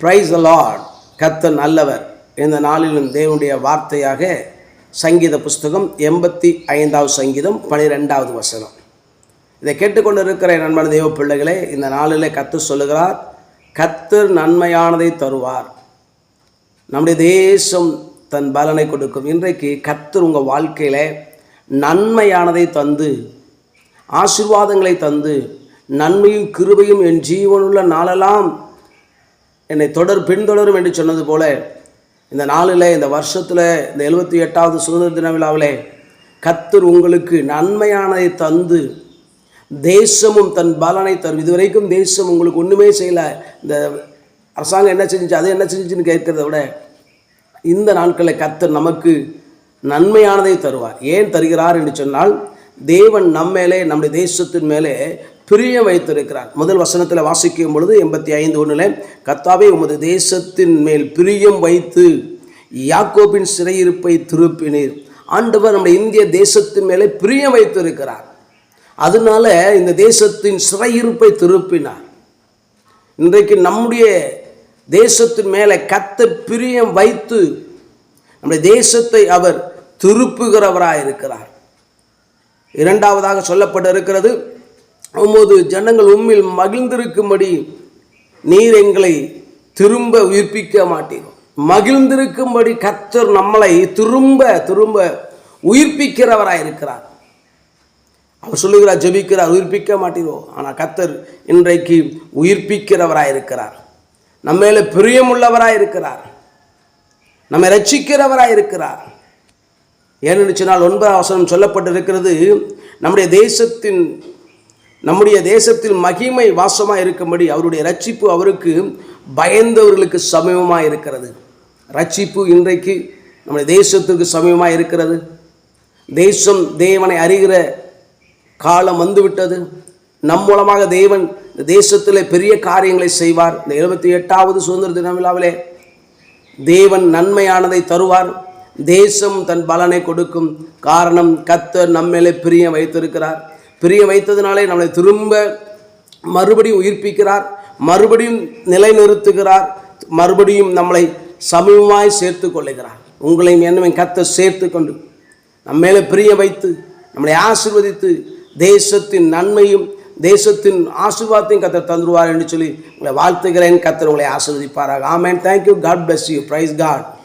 Price Lord கத்தர் நல்லவர். இந்த நாளிலும் தேவனுடைய வார்த்தையாக சங்கீத புஸ்தகம் எண்பத்தி ஐந்தாவது சங்கீதம் பனிரெண்டாவது வசனம். இதை கேட்டுக்கொண்டு இருக்கிற நண்பன் தெய்வ பிள்ளைகளே இந்த நாளில் கத்து சொல்லுகிறார் கத்தர் நன்மையானதை தருவார். நம்முடைய தேசம் தன் பலனை கொடுக்கும். இன்றைக்கு கத்தர் உங்கள் வாழ்க்கையில் நன்மையானதை தந்து ஆசீர்வாதங்களை தந்து நன்மையும் கிருபையும் என் ஜீவனுள்ள நாளெல்லாம் என்னை தொடர் பின்தொடரும் என்று சொன்னது போல இந்த நாளில் இந்த வருஷத்தில் இந்த எழுபத்தி எட்டாவது சுதந்திர தின விழாவிலே கத்தர் உங்களுக்கு நன்மையானதை தந்து தேசமும் தன் பலனை தரும். இதுவரைக்கும் தேசம் உங்களுக்கு ஒன்றுமே செய்யலை. இந்த அரசாங்கம் என்ன செஞ்சிச்சு அது என்ன செஞ்சிச்சுன்னு கேட்கிறத விட இந்த நாட்களில் கத்தர் நமக்கு நன்மையானதை தருவார். ஏன் தருகிறார் என்று சொன்னால் தேவன் நம்மேலே நம்முடைய தேசத்தின் மேலே பிரியம் வைத்திருக்கிறார். முதல் வசனத்தில் வாசிக்கும் பொழுது எண்பத்தி ஐந்து ஒன்றில் கத்தாவே உமது தேசத்தின் மேல் பிரியம் வைத்து யாக்கோபின் சிறையிருப்பை திருப்பினீர். ஆண்டவர் நம்முடைய இந்திய தேசத்தின் மேலே பிரியம் வைத்திருக்கிறார். அதனால இந்த தேசத்தின் சிறையிருப்பை திருப்பினார். இன்றைக்கு நம்முடைய தேசத்தின் மேலே கத்த பிரியம் வைத்து நம்முடைய தேசத்தை அவர் திருப்புகிறவராக இருக்கிறார் இரண்டாவதாக சொல்லப்பட்டிருக்கிறது உமது ஜனங்கள் உம்மில் மகிழ்ந்திருக்கும்படி நீர் எங்களை திரும்ப உயிர்ப்பிக்க மாட்டீர்கள் மகிழ்ந்திருக்கும்படி கத்தர் நம்மளை திரும்ப திரும்ப உயிர்ப்பிக்கிறவராக இருக்கிறார். அவர் சொல்லுகிறார் ஜபிக்கிறார் உயிர்ப்பிக்க மாட்டீரோ? ஆனால் கத்தர் இன்றைக்கு உயிர்ப்பிக்கிறவராக இருக்கிறார். நம்ம மேலே பிரியமுள்ளவராக இருக்கிறார். நம்மை ரட்சிக்கிறவராக இருக்கிறார். ஏன்னு சொன்னால் ஒன்பதாம் அவசரம் சொல்லப்பட்டிருக்கிறது நம்முடைய தேசத்தின் நம்முடைய தேசத்தில் மகிமை வாசமாக இருக்கும்படி அவருடைய ரட்சிப்பு அவருக்கு பயந்தவர்களுக்கு சமீபமாக இருக்கிறது. ரட்சிப்பு இன்றைக்கு நம்முடைய தேசத்திற்கு சமீபமாக இருக்கிறது. தேசம் தேவனை அறிகிற காலம் வந்துவிட்டது. நம் மூலமாக தேவன் இந்த தேசத்தில் பெரிய காரியங்களை செய்வார். இந்த எழுபத்தி எட்டாவது சுதந்திர தின விழாவிலே தேவன் நன்மையானதை தருவார். தேசம் தன் பலனை கொடுக்கும் காரணம் கத்தர் நம்மேலே பிரியம் வைத்திருக்கிறார். பிரியம் வைத்ததினாலே நம்மளை திரும்ப மறுபடியும் உயிர்ப்பிக்கிறார் மறுபடியும் நிலைநிறுத்துகிறார் மறுபடியும் நம்மளை சமீபமாய் சேர்த்து கொள்ளுகிறார். உங்களையும் என்னவையும் கத்தர் சேர்த்து கொண்டு நம்ம மேலே பிரிய வைத்து நம்மளை ஆசிர்வதித்து தேசத்தின் நன்மையும் தேசத்தின் ஆசீர்வாதத்தையும் கத்தர் தந்துருவார் என்று சொல்லி உங்களை வாழ்த்துகிறேன். கத்தர் உங்களை ஆசீர்வதிப்பாராக. ஆமேன். Thank you God bless you praise God